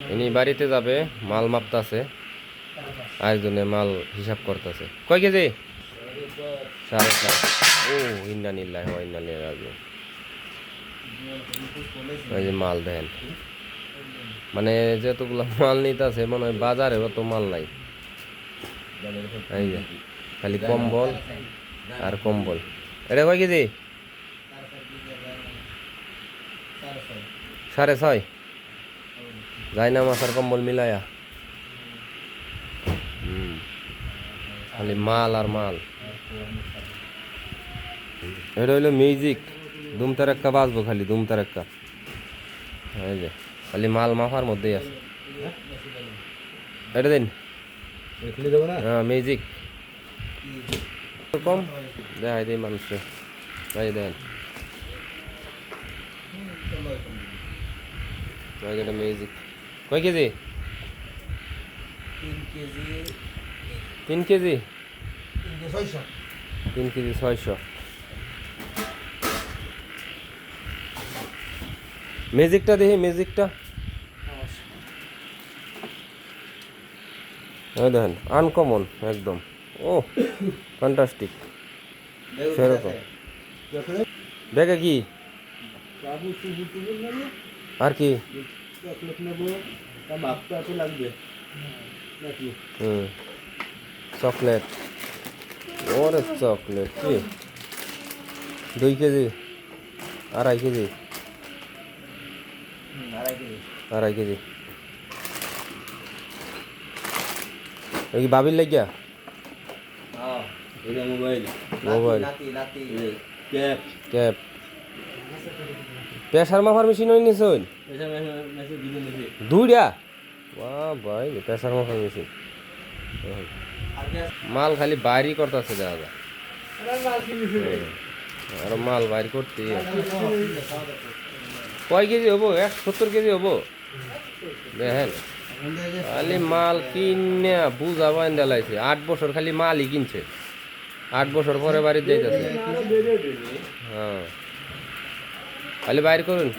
ইনি বাড়িতে যাবে, মাল মাপতাছে, আরেকজনে মাল হিসাব করতেছে। কয় কেজি? সাড়ে চার। ও, ইন্না নিল্লাহ ইন্না এই যে মাল দেন। মানে যতগুলো মাল নিতেছে, মনে হয় বাজারে অত মাল নাই। খালি কম্বল আর কম্বল। এটা কয় কেজি? সাড়ে ছয়। যাই না মাথার কম্বল মিলায়া খালি মাল আর মাল এটা হইল মিউজিক দুম তারাক্কা বাজবো খালি দুম তারাক্কা এই যে খালি মাল মাফার মধ্যেই আছে। এটা দিন। হ্যাঁ মিউজিক কম? দেখাই দিই মানুষকে। তাই দেন। এটা মিউজিক কয় কেজি? তিন কেজি। তিন কেজি? ছয়শো। ম্যাজিকটা দেখি ম্যাজিকটা। দেখেন আনকমন একদম। ও ফ্যান্টাস্টিক সেরকম। দেখে। কি? আর কি? চকলেট নেব তা মাপটা এত লাগবে নাকি হুম চকলেট ওরে চকলেট কি দুই কেজি আড়াই কেজি আড়াই কেজি আড়াই কেজি এই কি বাবির লাগিয়া হ্যাঁ এটা মোবাইল মোবাইল। নাতি নাতি ক্যাপ ক্যাপ প্রেশার মাপার মেশিন ওই নিছ দুইটা বাহ ভাই প্রেশার মাপার মেশিন। মাল খালি বাইরই করতেছে দেখা যায় আর মাল বাইর করতে। কয় কেজি হব? এক সত্তর কেজি হব? দেখেন খালি মাল কিনে বুঝা বাইন দেলাইছে আট বছর খালি মালই কিনছে। আট বছর পরে বাড়িতে যাইতেছে। হ্যাঁ। খালি বাইর করুন।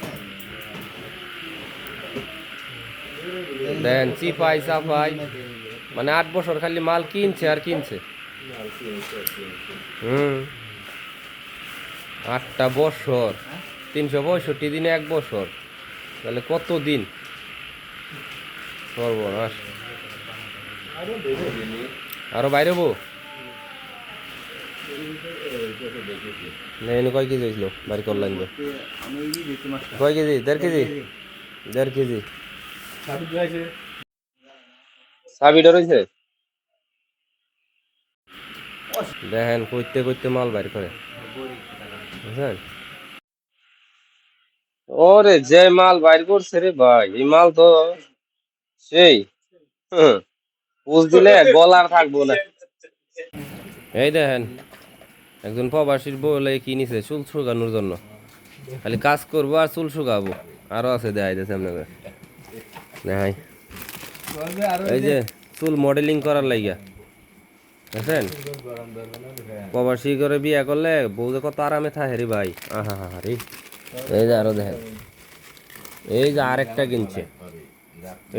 দেন চিপাই চাপাই মানে আট বছর খালি মাল কিনছে আর কিনছে। হুম। আটটা বছর। তিনশো পঁয়ষট্টি দিনে এক বছর। তাহলে কত দিন? সর্বনাশ। আরও বাইরে হব? কয় কেজি হয়েছিল বাড়ি যে? কয় কেজি? দেড় কেজি? দেড় কেজি। দেখেন করতে করতে মাল বাইর করে। বুঝছেন? ওরে যে মাল বাইর করছে রে ভাই এই মাল তো সেই হুম, দিলে গলার থাকব না। এই দেখেন একজন প্রবাসীর বলে কি নিছে? চুল শুকানোর জন্য। খালি কাজ করব আর চুল শুকাবো। আরও আছে দেখাই দিয়েছে আপনাকে দেখাই। এই যে চুল মডেলিং করার লাগিয়া বুঝছেন প্রবাসী করে বিয়া করলে বউ কত আরামে থাকে রে ভাই। আহা হা, রে। এই যে আরও দেখেন। এই যে আরেকটা কিনছে।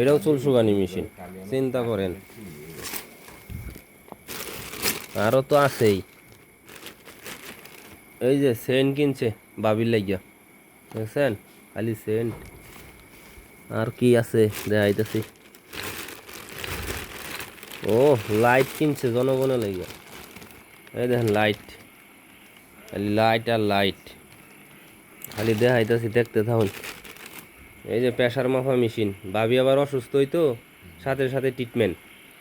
এটাও চুল শুকানি মেশিন। চিন্তা করেন। আরও তো আছেই। এই যে সেন্ট কিনছে বাবির লাগিয়া দেখছেন? খালি সেন্ট। আর কি আছে? দেখাইতেছি। ও, লাইট কিনছে জনগণে লাগিয়া এই দেখেন লাইট। খালি লাইট আর লাইট। খালি দেখাইতেছি, দেখতে থাকুন। এই যে প্রেশার মাফা মেশিন। বাবি আবার অসুস্থ হইতো সাথে সাথে ট্রিটমেন্ট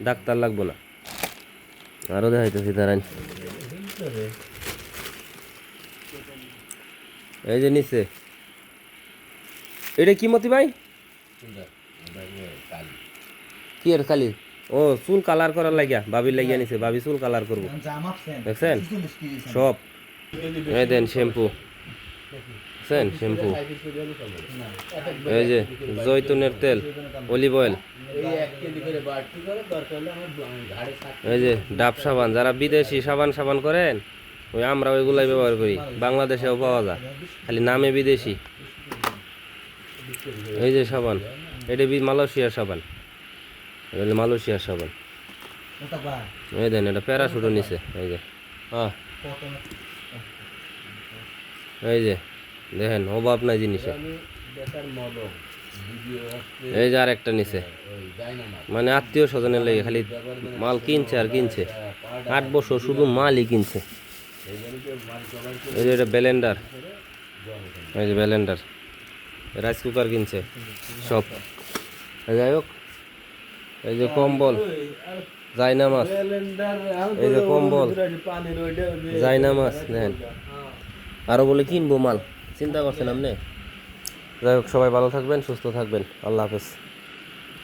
ডাক্তার লাগবো না। আরও দেখাইতেছি, দাঁড়ান। এই যে নিচে। এটা কি মতি ভাই? কি আর খালি? ও, চুল কালার করার লাগিয়া, বাবির লাগিয়া নিছে। বাবি চুল কালার করব। দেখছেন? সব। এই দেন শ্যাম্পু দেখছেন? শ্যাম্পু এই যে জৈতুনের তেল অলিভ অয়েল এই যে ডাব সাবান, যারা বিদেশি সাবান সাবান করেন ওই আমরা ওইগুলাই ব্যবহার করি। বাংলাদেশেও পাওয়া যায়। খালি নামে বিদেশি। এই যে সাবান, এটা মালয়েশিয়ার সাবান। মালয়েশিয়ার সাবান। এই দেন, এটা প্যারাশুটও নিচে এই যে হ্যাঁ এই যে, দেখেন, অভাব নাই জিনিসে। এই যে আর একটা ডাইনামাইট মানে আত্মীয় স্বজনের লেগে খালি মাল কিনছে আর কিনছে। আট বছর শুধু মালই কিনছে। এই যে এটা ব্যালেন্ডার এই যে ব্যালেন্ডার রাইস কুকার কিনছে। সব। যাই হোক। এই যে কম্বল। জাইনা মাছ। এই যে কম্বল। জাইনা মাছ, দেখেন। আরও বলে কিনবো মাল। চিন্তা করছেন আপনি? যাই হোক, সবাই ভালো থাকবেন, সুস্থ থাকবেন। আল্লাহ হাফেজ।